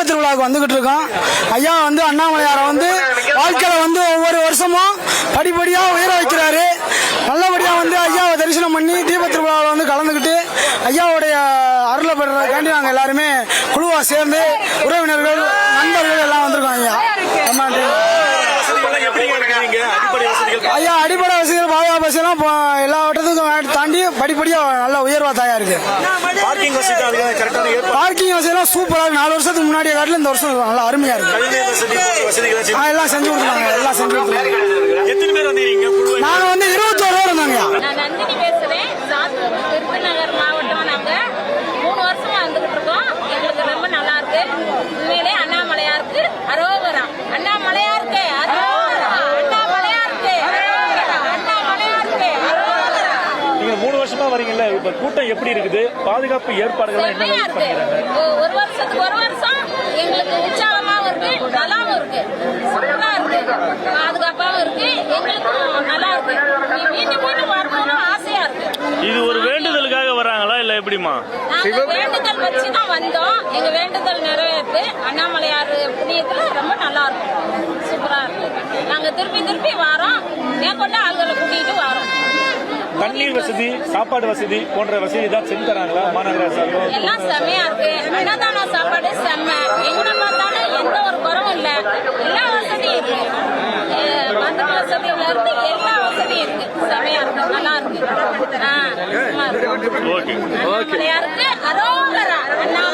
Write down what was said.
விழாவுக்கு வந்துகிட்டு இருக்கோம். ஐயா வந்து அண்ணாமலையாரை வந்து வாழ்க்கையில வந்து ஒவ்வொரு வருஷமும் படிப்படியா உயர வைக்கிறாரு. நல்லபடியா வந்து ஐயாவை தரிசனம் பண்ணி தீப திருவிழாவில் வந்து கலந்துக்கிட்டு ஐயாவுடைய அருளை பெறதுக்காண்டி நாங்கள் எல்லாருமே குழுவா சேர்ந்து உறவினர்கள் நண்பர்கள் எல்லாம் வந்திருக்கோம் ஐயா. ஐயா அடிப்படை வசதிகள் பாதுகாப்பு வசதியெல்லாம் எல்லா வட்டத்துக்கும் தாண்டி படிப்படியா நல்ல உயர்வா தயாரிக்கு பார்க்கிங் வசதி பார்க்கிங் வசதியெல்லாம் சூப்பரா இருக்கு. நாலு வருஷத்துக்கு முன்னாடியே காட்டிலும் இந்த வருஷம் நல்லா அருமையா இருக்கு. எல்லாம் எல்லாம் செஞ்சு கொடுத்துருக்காங்க எத்தனை பேர் வந்தீங்க குழுவை நாங்க வந்து இருபத்தோரு பேர் இருந்தாங்கய்யா நான் நந்தினி பேசுறேன் சாத்தூர் விருதுநகர் மாவட்டம் நாங்க மூணு வருஷமா வந்துகிட்டு இருக்கோம் எங்களுக்கு ரொம்ப நல்லா இருக்கு உண்மையிலே அண்ணாமலையாருக்கு அரோகரா அண்ணாமலையாருக்கு அரோகரா அண்ணாமலையாருக்கு அரோகரா அண்ணாமலையாருக்கு அரோகரா நீங்க வருஷமா வரீங்கல்ல இப்ப கூட்டம் எப்படி இருக்குது? பாதுகாப்பு ஏற்பாடுகள் என்ன ஒரு வருஷத்துக்கு ஒரு வருஷம் எங்களுக்கு உற்சாகமாவும் இருக்கு நல்லாவும் இருக்கு. சூப்பரா இருக்கு. பாதுகாப்பாவும் இருக்கு. எங்களுக்கும் நல்லா இருக்கு. மீண்டும் மீண்டும் வரணும்னு ஆசையா இருக்கு. இது ஒரு வேண்டுதலுக்காக வராங்களா இல்ல எப்படிமா வேண்டுதல் வச்சு தான் வந்தோம். எங்க வேண்டுதல் நிறைவேற்று. அண்ணாமலையார் புண்ணியத்துல ரொம்ப நல்லா இருக்கும். சூப்பரா இருக்கு. நாங்க திருப்பி திருப்பி வரோம். மேற்கொண்டு ஆள்களை கூட்டிட்டு வரோம் தண்ணீர் வசதி சாப்பாடு வசதி போன்ற வசதி தான் செஞ்சு தராங்களா மாநகராட்சி எல்லாம் செம்மையா இருக்கு. அன்னதான சாப்பாடு செம்ம. எங்க பார்த்தாலும் எந்த ஒரு குறவும் இல்ல. எல்லா வசதியும் இருக்கு. மந்திர வசதியில இருந்து எல்லா வசதியும் இருக்கு. செம்மையா இருக்கு. நல்லா இருக்கு. ஆ, சும்மா இருக்கு. அரோகரா அண்ணா